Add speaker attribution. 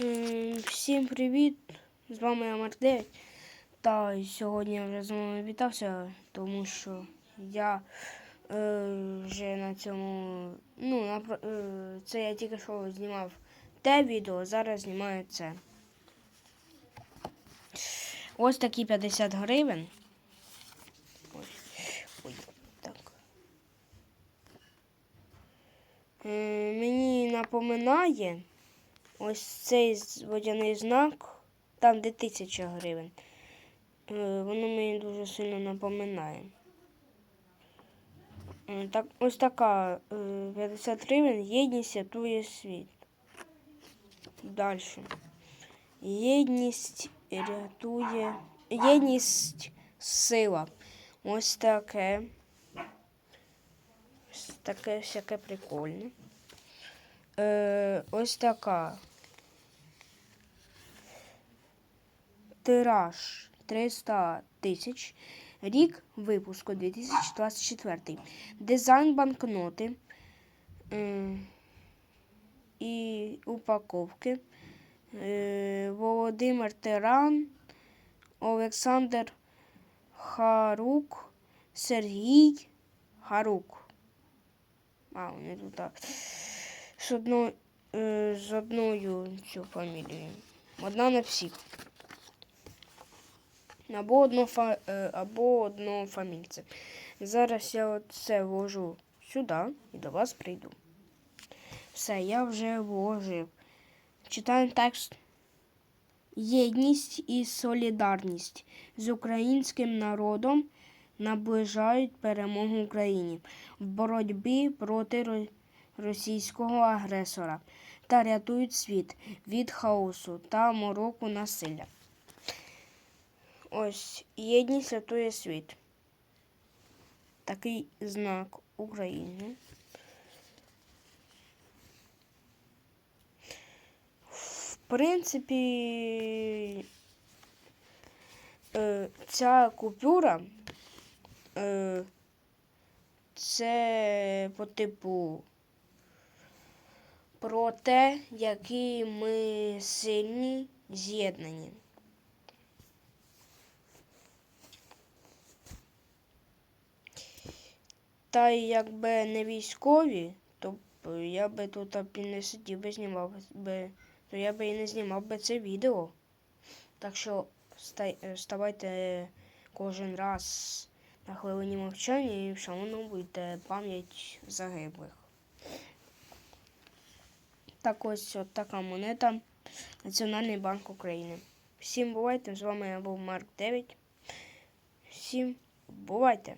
Speaker 1: Ем, Всім привіт! З вами я Марк 9. Та сьогодні я вже з вами вітався, тому що я е, вже на цьому. Ну, на, е, це я тільки що знімав те відео, зараз знімаю це. Ось такі 50 гривень. Е, мені напоминає. Ось цей водяний знак, там де тисяча гривень. Е, Воно мені дуже сильно напоминає. Е, Так, ось така е, 50 гривень, єдність рятує світ. Далі. Єдність рятує. Єдність сила. Ось таке. Ось таке всяке прикольне. Е, ось така. Тираж 300 тисяч. Рік випуску 2024. Дизайн банкноти е, і упаковки. Е, Володимир Тиран, Олександр Харук, Сергій Харук. А, вони тут так. З, одно, е, з одною цю фамілією. Одна на всіх. Або одно, фа, е, або. Зараз я це вложу сюди і до вас прийду. Все, я вже вложив. Читаємо текст. Єдність і солідарність з українським народом наближають перемогу Україні в боротьбі проти російського агресора та рятують світ від хаосу та мороку насилля. Ось єдність рятує світ. Такий знак України. В принципі, е, ця купюра е, це по типу про те, які ми сильні з'єднані. Та якби не військові, то я би тут і не сидів би знімав би, то я би і не знімав би це відео. Так що е, ставайте кожен раз на хвилині мовчання і вшановуйте пам'ять загиблих. Так ось от така монета Національний банк України. Всім бувайте! З вами я був Марк 9. Всім бувайте!